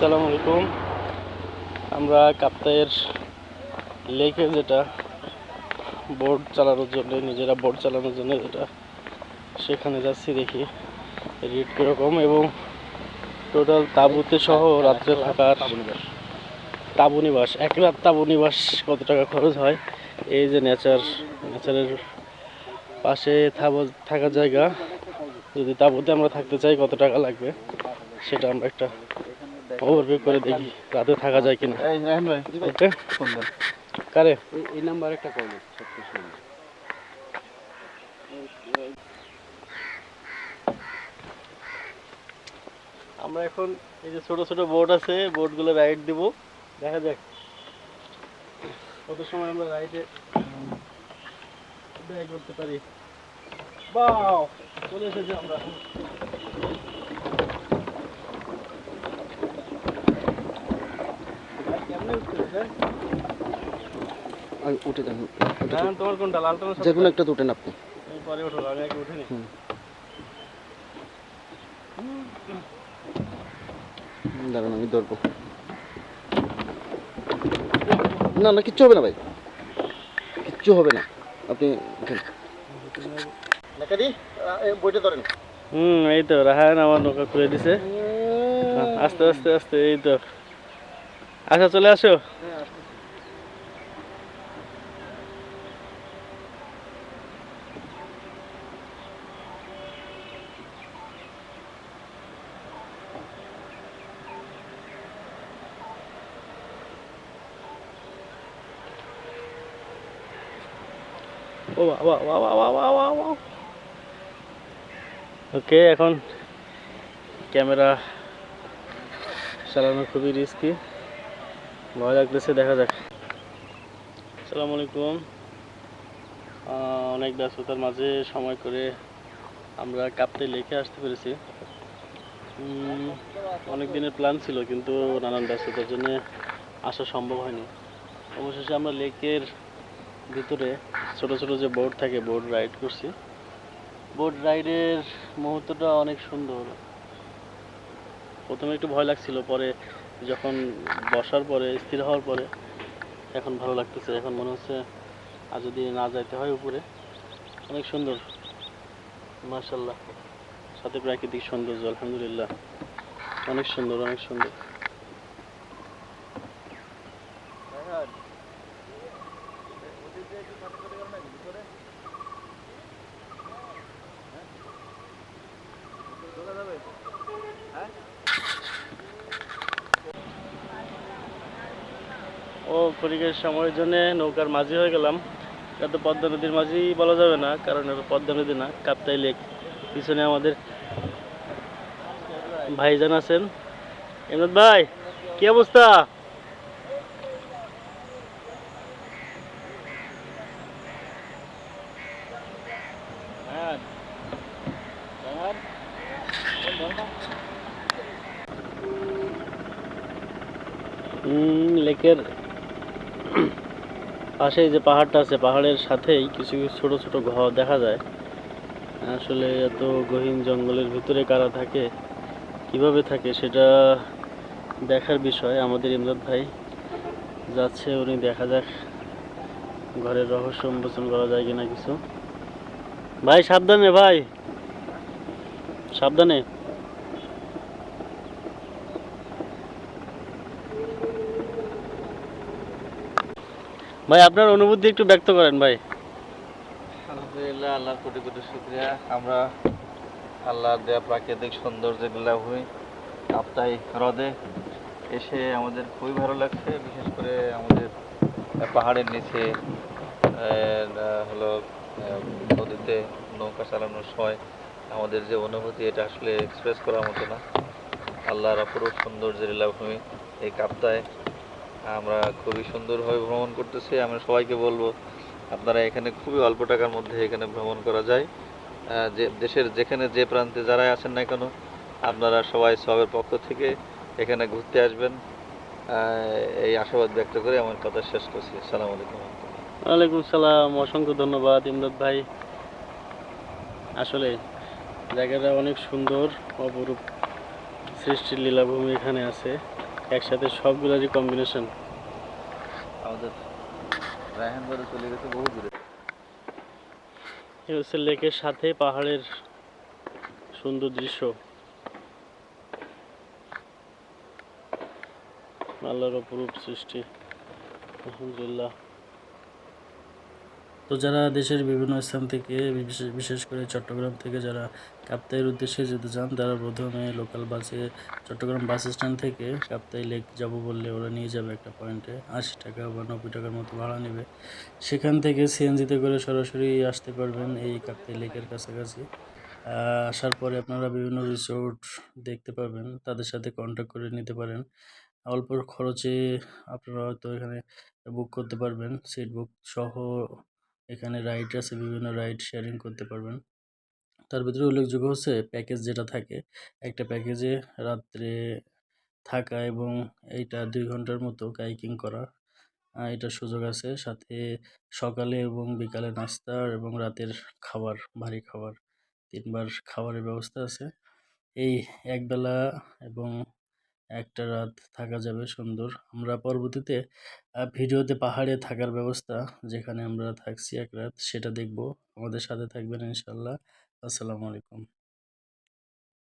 আসসালামু আলাইকুম। আমরা কাপ্তাইয়ের লেকে যেটা বোর্ড চালানোর জন্য, নিজেরা বোর্ড চালানোর জন্য যেটা, সেখানে যাচ্ছি দেখি। রেট কীরকম এবং টোটাল তাঁবুতে সহ রাত্রে থাকার তাঁবু নিবাস এক রাত তাঁবু নিবাস কত টাকা খরচ হয়? এই যে নেচার নেচারের পাশে থাকার জায়গা। যদি তাঁবুতে আমরা থাকতে চাই কত টাকা লাগবে, সেটা আমরা একটা ওভারভিউ করে দেখি রাতে থাকা যায় কিনা। ওকে? কারে? এই নাম্বার একটা কল আমরা এখন এই যে ছোট ছোট বোট আছে বোটগুলো রাইড দিব। দেখা যাক কত সময় আমরা রাইডে ব্যয় করতে পারি। বাও চলে এসেছি আমরা। কেমনে উঠতেছে? উঠে হ্যাঁ, তোমার কোনটা লালটা না যে কোনো একটা তো উঠেন আপনি। পরে ওঠো আমি আগে উঠিনি হুম। দাঁড়ান আমি ধরবো। না না কিচ্ছু হবে না ভাই। কিচ্ছু হবে না। আপনি বইটা ধরেন। হুম এই তো রাহায়ন আমার নৌকা খুলে দিছে। আস্তে আস্তে আস্তে এই তো। আচ্ছা চলে আসো। ওকে এখন ক্যামেরা চালানো খুবই রিস্কি ভয় লাগতেছে, দেখা যাক। আসসালামু আলাইকুম। অনেক ব্যস্ততার মাঝে সময় করে আমরা কাপ্তে লেকে আসতে পেরেছি। অনেক দিনের প্ল্যান ছিল, কিন্তু নানান ব্যস্ততার জন্য আসা সম্ভব হয়নি। অবশেষে আমরা লেকের ভিতরে ছোট ছোট যে বোট থাকে বোট রাইড করছি। বোট রাইডের মুহূর্তটা অনেক সুন্দর। প্রথমে একটু ভয় লাগছিল, পরে যখন বসার পরে, স্থির হওয়ার পরে, এখন ভালো লাগতেছে। এখন মনে হচ্ছে আর যদি না যাইতে হয় উপরে, অনেক সুন্দর। মার্শাল্লাহ সাথে প্রাকৃতিক সৌন্দর্য, আলহামদুলিল্লাহ। অনেক সুন্দর অনেক সুন্দর। ও ক্ষণিকের সময়ের জন্য নৌকার মাঝি হয়ে গেলাম। এটা তো পদ্মা নদীর মাঝি বলা যাবে না, কারণ এটা পদ্মা নদী না, কাপ্তাই লেক। পিছনে আমাদের ভাইজান আছেন। এমদাদ ভাই, কি অবস্থা? লেকের পাশেই যে পাহাড়টা আছে, পাহাড়ের সাথেই কিছু কিছু ছোট ছোট ঘর দেখা যায়। আসলে এত গহীন জঙ্গলের ভিতরে কারা থাকে, কীভাবে থাকে সেটা দেখার বিষয়। আমাদের ইমরাদ ভাই যাচ্ছে, উনি দেখা যাক ঘরের রহস্য উন্মোচন করা যায় কিনা কিছু। ভাই, সাবধানে ভাই। সাবধানে। ভাই, আপনার অনুভূতি একটু ব্যক্ত করেন ভাই। আলহামদুলিল্লাহ, আল্লাহর কোটি কোটি শুক্রিয়া। আমরা আল্লাহর দেয়া প্রাকৃতিক সৌন্দর্যগুলা হই কাপ্তাই হ্রদে এসে আমাদের খুবই ভালো লাগছে। বিশেষ করে আমাদের পাহাড়ের নিচে হলো নদীতে নৌকা চালানোর সময় আমাদের যে অনুভূতি, এটা আসলে এক্সপ্রেস করার মতো না। আল্লাহর অপরূপ সৌন্দর্যের লীলাভূমি, এই কাপ্তায় আমরা খুবই সুন্দরভাবে ভ্রমণ করতেছি। আমরা সবাইকে বলব, আপনারা এখানে খুবই অল্প টাকার মধ্যে এখানে ভ্রমণ করা যায়। যে দেশের যেখানে যে প্রান্তে যারাই আসেন না কেন, আপনারা সবাই সবের পক্ষ থেকে এখানে ঘুরতে আসবেন। এই আশাবাদ ব্যক্ত করে আমার কথা শেষ করছি। সালাম আলাইকুম ওয়ালাইকুম সালাম, অসংখ্য ধন্যবাদ ইমদাদ ভাই। আসলে জায়গাটা অনেক সুন্দর, অপরূপ সৃষ্টির লীলাভূমি এখানে আছে। একসাথে সবগুলোরই কম্বিনেশন আমাদের রায়হান বাড়ি চলে গেছে বহু দূরে। হচ্ছে লেকের সাথে পাহাড়ের সুন্দর দৃশ্য। আল্লাহর অপরূপ সৃষ্টি। আলহামদুলিল্লাহ। তো যারা দেশের বিভিন্ন স্থান থেকে, বিশেষ করে চট্টগ্রাম থেকে যারা কাপ্তাইয়ের উদ্দেশ্যে যেতে চান, তারা প্রথমে লোকাল বাসে চট্টগ্রাম বাস স্ট্যান্ড থেকে কাপ্তাই লেক যাব বললে ওরা নিয়ে যাবে একটা পয়েন্টে আশি টাকা বা নব্বই টাকার মতো ভাড়া নেবে। সেখান থেকে সিএনজিতে করে সরাসরি আসতে পারবেন এই কাপ্তাই লেকের কাছাকাছি। আসার পরে আপনারা বিভিন্ন রিসোর্ট দেখতে পাবেন, তাদের সাথে কন্ট্যাক্ট করে নিতে পারেন। অল্প খরচে আপনারা হয়তো এখানে বুক করতে পারবেন। সিট বুক সহ এখানে রাইড আছে, বিভিন্ন রাইড শেয়ারিং করতে পারবেন। তার ভিতরে উল্লেখযোগ্য হচ্ছে প্যাকেজ যেটা থাকে, একটা প্যাকেজে রাত্রে থাকা এবং এইটা দুই ঘণ্টার মতো কাইকিং করা এটার সুযোগ আছে। সাথে সকালে এবং বিকালে নাস্তা এবং রাতের খাবার, ভারী খাবার, তিনবার খাবারের ব্যবস্থা আছে। এই একবেলা এবং একটা রাত থাকা যাবে সুন্দর। আমরা পরবর্তীতে ভিডিওতে পাহাড়ে থাকার ব্যবস্থা, যেখানে আমরা থাকছি এক রাত, সেটা দেখব। আমাদের সাথে থাকবেন ইনশাল্লাহ। আসসালামু আলাইকুম।